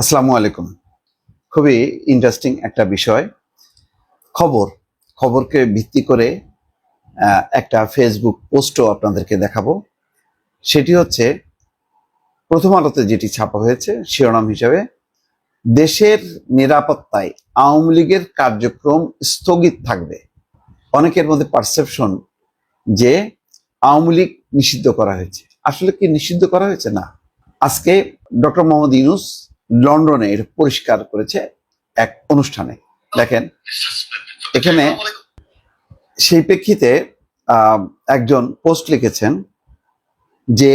আসসালামু আলাইকুম। খুবই ইন্টারেস্টিং একটা বিষয়। খবর, খবরকে ভিত্তি করে একটা ফেসবুক পোস্টও আপনাদেরকে দেখাবো। সেটি হচ্ছে, প্রথম আলোতে যেটি ছাপা হয়েছে, শিরোনাম হিসাবে, দেশের নিরাপত্তায় আওয়ামী লীগের কার্যক্রম স্থগিত থাকবে। অনেকের মধ্যে পারসেপশন যে আওয়ামী লীগ নিষিদ্ধ করা হয়েছে। আসলে কি নিষিদ্ধ করা হয়েছে? না। আজকে ডক্টর মোহাম্মদ ইউনুস লন্ডনে এটা পরিষ্কার করেছে এক অনুষ্ঠানে। দেখেন, এখানে সেই প্রেক্ষিতে একজন পোস্ট লিখেছেন যে,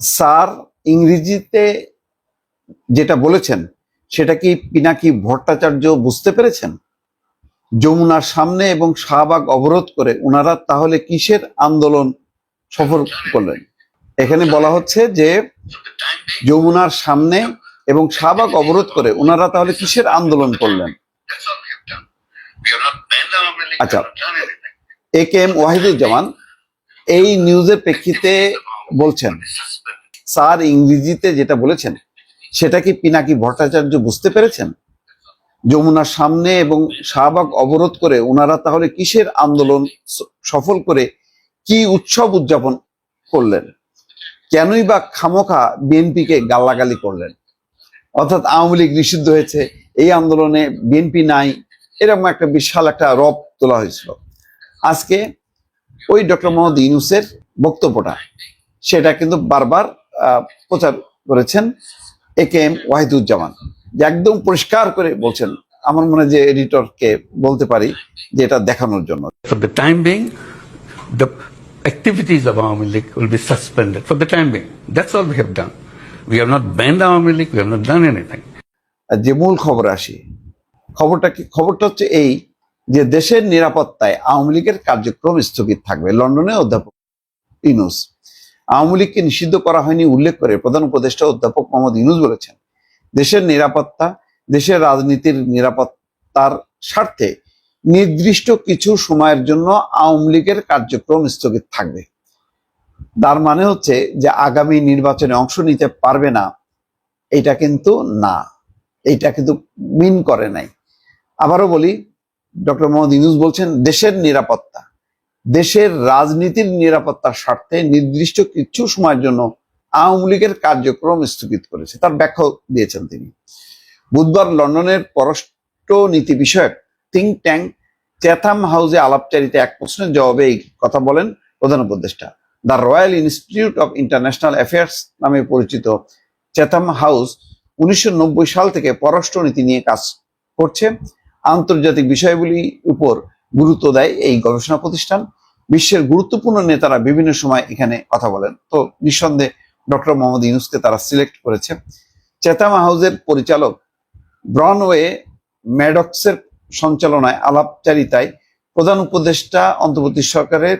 স্যার ইংরেজিতে যেটা বলেছেন, সেটা কি পিনাকি ভট্টাচার্য বুঝতে পেরেছেন? যমুনার সামনে এবং শাহবাগ অবরোধ করে ওনারা তাহলে কিসের আন্দোলন সফল করলেন? এখানে বলা হচ্ছে যে যমুনার সামনে এবং শাহবাগ অবরোধ করে ওনারা তাহলে কিসের আন্দোলন করলেন আচ্ছা। এ কে এম ওয়াহিদুজ্জামান এই নিউজের প্রেক্ষিতে বলছেন, স্যার ইংরেজিতে যেটা বলেছেন, সেটা কি পিনাকি ভট্টাচার্য বুঝতে পেরেছেন যমুনার সামনে এবং শাহবাগ অবরোধ করে ওনারা তাহলে কিসের আন্দোলন সফল করে কি উৎসব উদযাপন করলেন কেনই বা খামোখা বিএনপিকে গালাগালি করলেন? অর্থাৎ আওয়ামী লীগ নিষিদ্ধ হয়েছে, এই আন্দোলনে বিএনপি নাই, এরকম একটা বিশাল একটা রব তোলা হয়েছিল। আজকে ওই ডক্টর মোহাম্মদ ইউনুসের বক্তব্যটা, সেটা কিন্তু বারবার প্রচার করেছেন এ কে এম ওয়াহিদুজ্জামান। যে একদম পরিষ্কার করে বলছেন, আমার মনে যে এডিটরকে বলতে পারি যে এটা দেখানোর জন্য। Activities of Awami League will be suspended for the time being. That's all we have done. We have not banned Awami League, we have not done anything. যে মূল খবর আসি খবরটা কি খবরটা হচ্ছে এই যে দেশের নিরাপত্তায় আওয়ামী লীগের কার্যক্রম স্থগিত থাকবে লন্ডনে অধ্যাপক ইনুস আওয়ামী লীগকে নিষিদ্ধ করা হয়নি উল্লেখ করে প্রধান উপদেষ্টা অধ্যাপক মোহাম্মদ ইনুস বলেছেন দেশের নিরাপত্তা দেশের রাজনীতির নিরাপত্তার স্বার্থে নির্দিষ্ট কিছু সময়ের জন্য আওয়ামী লীগের কার্যক্রম স্থগিত থাকবে। তার মানে হচ্ছে যে আগামী নির্বাচনে অংশ নিতে পারবে না, এটা কিন্তু না। এটা কিন্তু মিন করে নাই। আবারও বলি, ডক্টর মোহাম্মদ ইউনুস বলছেন, দেশের নিরাপত্তা, দেশের রাজনীতির নিরাপত্তার স্বার্থে নির্দিষ্ট কিছু সময়ের জন্য আওয়ামী লীগের কার্যক্রম স্থগিত করেছে। তার ব্যাখ্যা দিয়েছেন তিনি। বুধবার লন্ডনের পররাষ্ট্র নীতি বিষয়ক থিঙ্ক ট্যাঙ্ক চ্যাথাম হাউসে আলাপচারিতে, এক প্রশ্নের জবাবে এই কথা বলেন প্রধান উপদেষ্টা। The Royal Institute of International Affairs নামে পরিচিত চ্যাথাম হাউস উনিশশো নব্বই সাল থেকে পররাষ্ট্র নীতি নিয়ে কাজ করছে। আন্তর্জাতিক বিষয়গুলির উপর গুরুত্ব দেয় এই গবেষণা প্রতিষ্ঠান। বিশ্বের গুরুত্বপূর্ণ নেতারা বিভিন্ন সময় এখানে কথা বলেন। তো নিঃসন্দেহে ডক্টর মোহাম্মদ ইউনুসকে তারা সিলেক্ট করেছে। চেতাম হাউসের পরিচালক ব্রনওয়ে ম্যাডক্সের সঞ্চালনায়, আলাপচারিতায় প্রধান উপদেষ্টা অন্তর্বর্তী সরকারের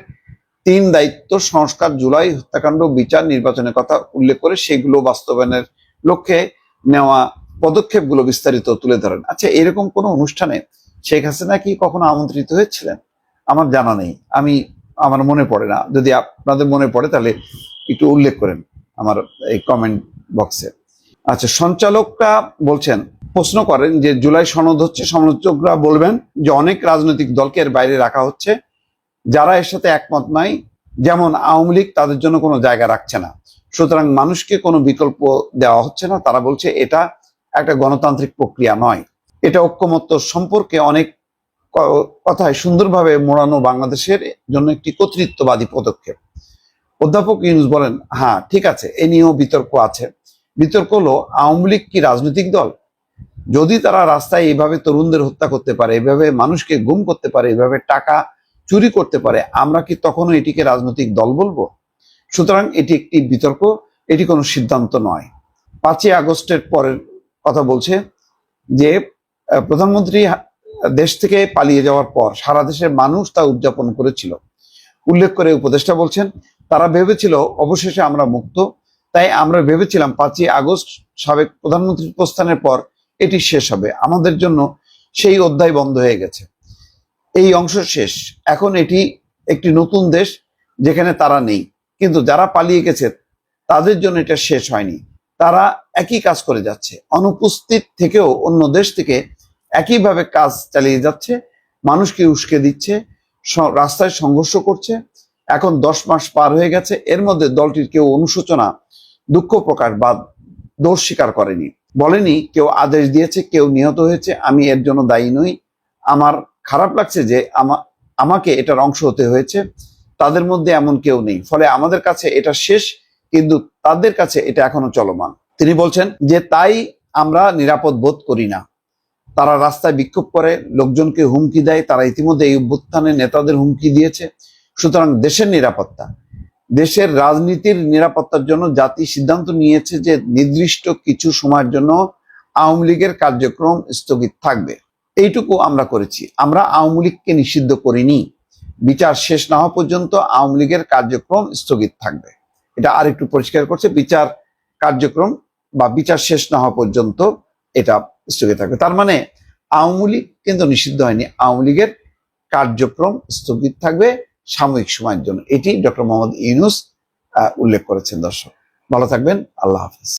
তিন দায়িত্ব, সংস্কার, জুলাই, হত্যাকাণ্ড, বিচার, নির্বাচনের কথা উল্লেখ করে সেগুলো বাস্তবায়নের লক্ষ্যে নেওয়া পদক্ষেপগুলো বিস্তারিত তুলে ধরেন। আচ্ছা এরকম কোনো অনুষ্ঠানে শেখ হাসিনা কি কখনো আমন্ত্রিত হয়েছিলেন? আমার জানা নেই। আমি, আমার মনে পড়ে না। যদি আপনাদের মনে পড়ে, তাহলে একটু উল্লেখ করেন আমার এই কমেন্ট বক্সে আচ্ছা সঞ্চালকরা বলছেন প্রশ্ন করেন যে জুলাই সনদ হচ্ছে, সমালোচকরা বলবেন যে অনেক রাজনৈতিক দলকে এর বাইরে রাখা হচ্ছে, যারা এর সাথে একমত নয় যেমন আওয়ামী লীগ তাদের জন্য কোনো জায়গা রাখছে না। সুতরাং মানুষকে কোনো বিকল্প দেওয়া হচ্ছে না, তারা বলছে এটা একটা গণতান্ত্রিক প্রক্রিয়া নয়। এটা ঐক্যমত্য সম্পর্কে অনেক কথায় সুন্দরভাবে মোড়ানো বাংলাদেশের জন্য একটি কর্তৃত্ববাদী পদক্ষেপ। অধ্যাপক ইউনুস বলেন হ্যাঁ ঠিক আছে, এ নিয়েও বিতর্ক আছে। বিতর্ক হলো, আওয়ামী লীগ কি রাজনৈতিক দল? যদি তারা রাস্তায় এইভাবে তরুণদের হত্যা করতে পারে, এভাবে মানুষকে গুম করতে পারে, এভাবে টাকা চুরি করতে পারে, আমরা কি তখনও এটিকে রাজনৈতিক দল বলব? সুতরাং এটি একটি বিতর্ক, এটি কোনো সিদ্ধান্ত নয়। পাঁচই আগস্টের পরের কথা বলছে যে প্রধানমন্ত্রী দেশ থেকে পালিয়ে যাওয়ার পর সারা দেশের মানুষ তা উদযাপন করেছিল। উল্লেখ করে উপদেষ্টা বলছেন, তারা ভেবেছিল অবশেষে আমরা মুক্ত, তাই আমরা ভেবেছিলাম পাঁচই আগস্ট সাবেক প্রধানমন্ত্রীর প্রস্থানের পর এটি শেষ হবে। আমাদের জন্য সেই অধ্যায় বন্ধ হয়ে গেছে। এই অংশ শেষ। এখন এটি একটি নতুন দেশ যেখানে তারা নেই। কিন্তু যারা পালিয়ে গেছে, তাদের জন্য এটা শেষ হয়নি। তারা একই কাজ করে যাচ্ছে। অনুপস্থিত থেকেও অন্য দেশ থেকে একইভাবে কাজ চালিয়ে যাচ্ছে। মানুষকে উস্কে দিচ্ছে রাস্তায় সংঘর্ষ করছে। এখন দশ মাস পার হয়ে গেছে। এর মধ্যে দলটির কেউ অনুশোচনা, দুঃখ প্রকাশ বা দোষ স্বীকার করেনি। বলেনি, কেউ আদেশ দিয়েছে, কেউ নিহত হয়েছে, আমি এর জন্য দায়ী নই। আমার খারাপ লাগছে যে আমা- আমাকে এটার অংশ হতে হয়েছে, তাদের মধ্যে এমন কেউ নেই। ফলে আমাদের কাছে এটা শেষ, কিন্তু তাদের কাছে এটা এখনও চলমান। তিনি বলছেন যে তাই আমরা নিরাপদ বোধ করি না। তারা রাস্তায় বিক্ষোভ করে, লোকজনকে হুমকি দেয়, তারা ইতিমধ্যে এই অভ্যুত্থানে নেতাদের হুমকি দিয়েছে। সুতরাং দেশের নিরাপত্তা। দেশের রাজনীতির নিরাপত্তার জন্য জাতি সিদ্ধান্ত নিয়েছে যে নির্দিষ্ট কিছু সময়ের জন্য আওয়ামী লীগের কার্যক্রম স্থগিত থাকবে। এইটুকু আমরা করেছি। আমরা আওয়ামী লীগকে নিষিদ্ধ করিনি। বিচার শেষ না হওয়া পর্যন্ত আওয়ামী লীগের কার্যক্রম স্থগিত থাকবে। এটা আরেকটু পরিষ্কার করছে, বিচার কার্যক্রম বা বিচার শেষ না হওয়া পর্যন্ত এটা স্থগিত থাকবে। তার মানে আওয়ামী লীগ কিন্তু নিষিদ্ধ হয়নি। আওয়ামী লীগের কার্যক্রম স্থগিত থাকবে। সাময়িক সময়ের জন্য। এটি ডক্টর মোহাম্মদ ইউনুস উল্লেখ করেছেন দর্শক। ভালো থাকবেন। আল্লাহ হাফিজ।